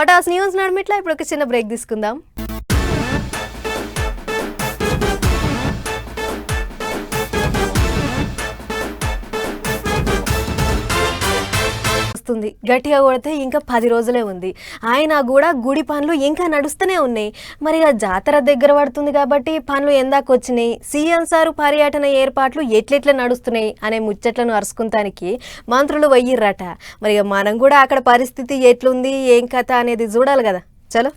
Pataas news నడిమిట్లా ఇప్పుడు ఒక చిన్న బ్రేక్ తీసుకుందాం. వస్తుంది. గట్టిగా కొడితే ఇంకా పది రోజులే ఉంది. ఆయన కూడా గుడి పనులు ఇంకా నడుస్తూనే ఉన్నాయి. మరి ఆ జాతర దగ్గర పడుతుంది కాబట్టి పనులు ఎందాక వచ్చినాయి సీఎం సారు పర్యటన ఏర్పాట్లు ఎట్లెట్లా నడుస్తున్నాయి అనే ముచ్చట్లను అరుసుకుంటానికి మంత్రులు వయ్యిర్రట. మరి ఇక మనం కూడా అక్కడ పరిస్థితి ఎట్లుంది ఏం కథ అనేది చూడాలి కదా. చలో.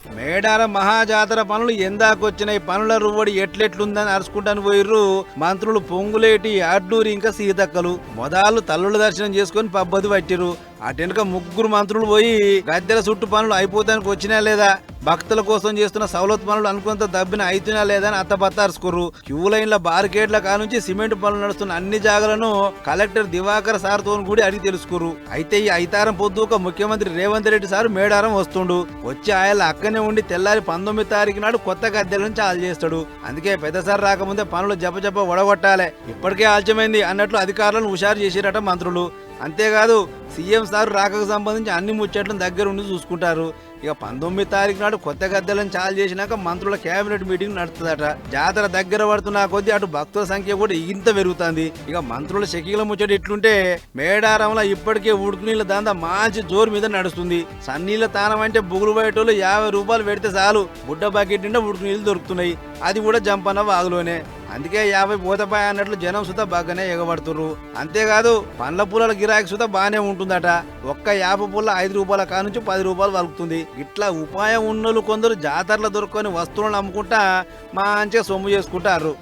మేడార మహాజాతర పనులు ఎందాకొచ్చినాయి. పనుల రువ్వడి ఎట్లెట్లుందని అరుచుకుంటాను పోయిర్రు. మంత్రులు పొంగులేటి అడ్డూరి ఇంకా సీతక్కలు. మొదలు తల్లుల దర్శనం చేసుకొని పబ్బది పట్టిరు అటెనుక ముగ్గురు మంత్రులు పోయి గద్దెల చుట్టు పనులు అయిపోతానికి వచ్చినా లేదా? భక్తుల కోసం చేస్తున్న సవలత్ పనులు అనుకున్నంత దబ్బిన అయితున్నా లేదని అని క్యూ లైన్ల బారికేడ్ల కానుంచి సిమెంట్ పనులు నడుస్తున్న అన్ని జాగలను కలెక్టర్ దివాకర్ సార్తో కూడా అడిగి తెలుసుకోరు అయితే ఈ ఐతారం పొద్దు ఒక ముఖ్యమంత్రి రేవంత్ రెడ్డి సార్ మేడారం వస్తుండు. వచ్చి ఆయన అక్కనే ఉండి తెల్లారి పంతొమ్మిది తారీఖు నాడు కొత్త గద్దెల నుంచి ఆల్ చేస్తాడు. అందుకే పెద్దసారి రాకముందే పనులు జప జప ఒడగొట్టాలి. ఇప్పటికే ఆలస్యమైంది అన్నట్లు అధికారులను హుషారు చేసిరట మంత్రులు. అంతేకాదు సీఎం సార్ రాకకు సంబంధించి అన్ని ముచ్చట్లను దగ్గర ఉండి చూసుకుంటారు. ఇక పంతొమ్మిది తారీఖు నాడు కొత్త గద్దెలను చాలు చేసినాక మంత్రుల కేబినెట్ మీటింగ్ నడుతుందట జాతర దగ్గర పడుతున్న కొద్దీ అటు భక్తుల సంఖ్య కూడా ఇంత పెరుగుతుంది. ఇక మంత్రుల శకీల ముచ్చట ఇట్లుంటే మేడారంలో ఇప్పటికే ఉడుకు నీళ్ళ దందా మంచి జోరు మీద నడుస్తుంది. సన్నీళ్ళ తానం అంటే బుగులు బయటోళ్ళు యాభై రూపాయలు పెడితే చాలు. బుడ్డ బకెట్ నిండా ఉడుకు నీళ్ళు దొరుకుతున్నాయి. అది కూడా జంపన్న వాగులోనే. అందుకే యాభై పోతపాయ అన్నట్లు జనం సుత బాగానే ఎగబడుతుర్రు. అంతేకాదు పండ్ల పూల గిరాకీ సుత బాగానే ఉంటుందట. ఒక్క యాభై పూల ఐదు రూపాయల కానుంచి పది రూపాయలు వలుకుతుంది. ఇట్లా ఉపాయం ఉన్నోళ్ళు కొందరు జాతరలో దొరుకుని వస్తువులను అమ్ముకుంటా మంచిగా సొమ్ము చేసుకుంటారు